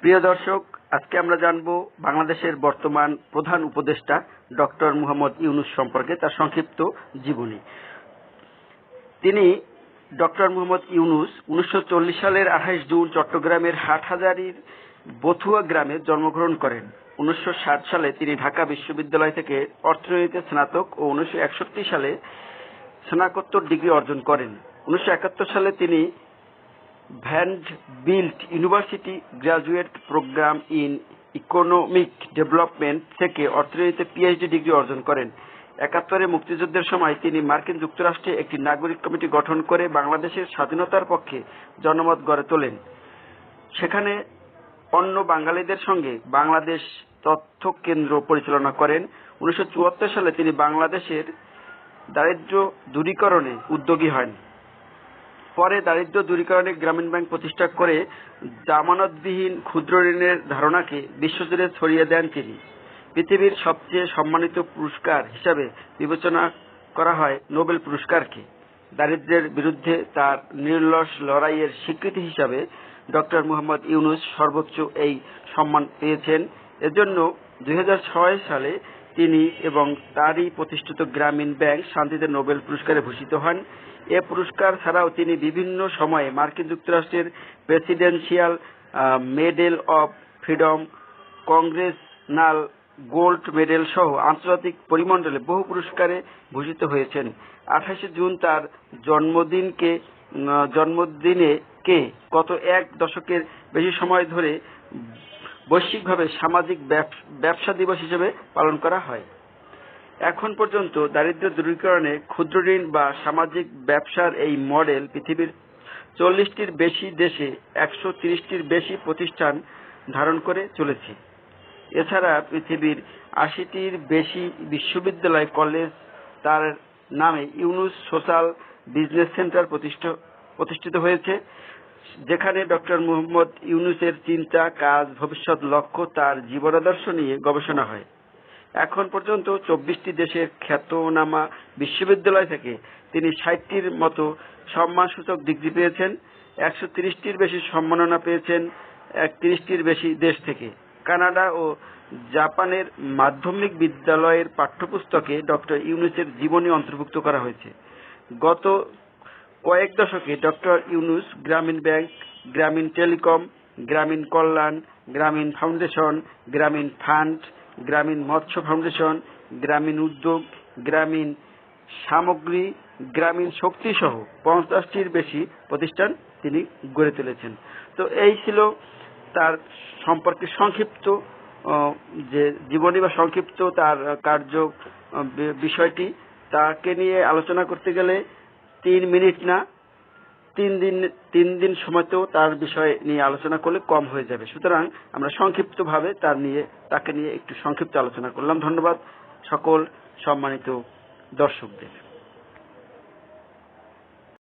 প্রিয় দর্শক, আজকে আমরা জানব বাংলাদেশের বর্তমান প্রধান উপদেষ্টা ডক্টর মুহাম্মদ ইউনুস সম্পর্কে, তার সংক্ষিপ্ত জীবনী। তিনি ডক্টর মুহাম্মদ ইউনুস উনিশশো চল্লিশ সালের আঠাইশ জুন চট্টগ্রামের হাটহাজারীর বথুয়া গ্রামে জন্মগ্রহণ করেন। উনিশশো ষাট সালে তিনি ঢাকা বিশ্ববিদ্যালয় থেকে অর্থনীতিতে স্নাতক ও উনিশশো একষট্টি সালে স্নাতকোত্তর ডিগ্রি অর্জন করেন। উনিশশো একাত্তর সালে তিনি Vanderbilt University graduate program in economic development থেকে অর্থনীতিতে পিএইচডি ডিগ্রি অর্জন করেন। একাত্তরে মুক্তিযুদ্ধের সময় তিনি মার্কিন যুক্তরাষ্ট্রে একটি নাগরিক কমিটি গঠন করে বাংলাদেশের স্বাধীনতার পক্ষে জনমত গড়ে তোলেন। সেখানে অন্য বাঙালিদের সঙ্গে বাংলাদেশ তথ্য কেন্দ্র পরিচালনা করেন। উনিশশো চুয়াত্তর সালে তিনি বাংলাদেশের দারিদ্র্য দূরীকরণে উদ্যোগী হন। পরে দারিদ্র দূরীকরণে গ্রামীণ ব্যাংক প্রতিষ্ঠা করে জামানতবিহীন ক্ষুদ্র ঋণের ধারণাকে বিশ্বজুড়ে ছড়িয়ে দেন তিনি। পৃথিবীর সবচেয়ে সম্মানিত পুরস্কার হিসাবে বিবেচনা করা হয় নোবেল পুরস্কারকে। দারিদ্র্যের বিরুদ্ধে তার নির্লস লড়াইয়ের স্বীকৃতি হিসাবে ডক্টর মুহাম্মদ ইউনুস সর্বোচ্চ এই সম্মান পেয়েছেন। এজন্য দু হাজার ছয় সালে তিনি এবং তারই প্রতিষ্ঠিত গ্রামীণ ব্যাংক শান্তিতে নোবেল পুরস্কারে ভূষিত হন। এ পুরস্কার ছাড়াও তিনি বিভিন্ন সময়ে মার্কিন যুক্তরাষ্ট্রের presidential medal of freedom, congressional gold medal সহ আন্তর্জাতিক পরিমণ্ডলে বহু পুরস্কারে ভূষিত হয়েছেন। আঠাশে জুন তার জন্মদিনকে জন্মদিনে কে গত এক দশকের বেশি সময় ধরে বৈশ্বিকভাবে সামাজিক ব্যবসা দিবস হিসেবে পালন করা হয়। এখন পর্যন্ত দারিদ্র দূরীকরণে ক্ষুদ্র ঋণ বা সামাজিক ব্যবসার এই মডেল পৃথিবীর চল্লিশটির বেশি দেশে একশো তিরিশটির বেশি প্রতিষ্ঠান ধারণ করে চলেছে। এছাড়া পৃথিবীর আশিটির বেশি বিশ্ববিদ্যালয়, কলেজ তার নামে ইউনুস সোশ্যাল বিজনেস সেন্টার প্রতিষ্ঠিত হয়েছে। যেখানে ডক্টর মুহাম্মদ ইউনুসের চিন্তা, কাজ, ভবিষ্যৎ লক্ষ্য তার জীবনাদর্শ নিয়ে গবেষণা হয়। এখন পর্যন্ত চব্বিশটি দেশের খ্যাতনামা বিশ্ববিদ্যালয় থেকে তিনি ষাটটির মতো সম্মানসূচক ডিগ্রি পেয়েছেন, একশো তিরিশটির বেশি সম্মাননা পেয়েছেন একত্রিশটির বেশি দেশ থেকে। কানাডা ও জাপানের মাধ্যমিক বিদ্যালয়ের পাঠ্যপুস্তকে ডক্টর ইউনুসের জীবনী অন্তর্ভুক্ত করা হয়েছে। গত কয়েক দশকে ডক্টর ইউনুস গ্রামীণ ব্যাংক, গ্রামীণ টেলিকম, গ্রামীণ কল্যাণ, গ্রামীণ ফাউন্ডেশন, গ্রামীণ ফান্ড, গ্রামীণ মৎস্য ফাউন্ডেশন, গ্রামীণ উদ্যোগ, গ্রামীণ সামগ্রী, গ্রামীণ শক্তি সহ পঞ্চাশটির বেশি প্রতিষ্ঠান তিনি গড়ে তুলেছেন। তো এই ছিল তার সম্পর্কে সংক্ষিপ্ত যে জীবনী বা সংক্ষিপ্ত তার কার্য বিষয়টি। তাকে নিয়ে আলোচনা করতে গেলে তিন মিনিট না, তিন দিন তিন দিন সময়তেও তার বিষয়ে নিয়ে আলোচনা করলে কম হয়ে যাবে। সুতরাং আমরা সংক্ষিপ্তভাবে তার নিয়ে, তাকে নিয়ে একটু সংক্ষিপ্ত আলোচনা করলাম। ধন্যবাদ সকল সম্মানিত দর্শকদের।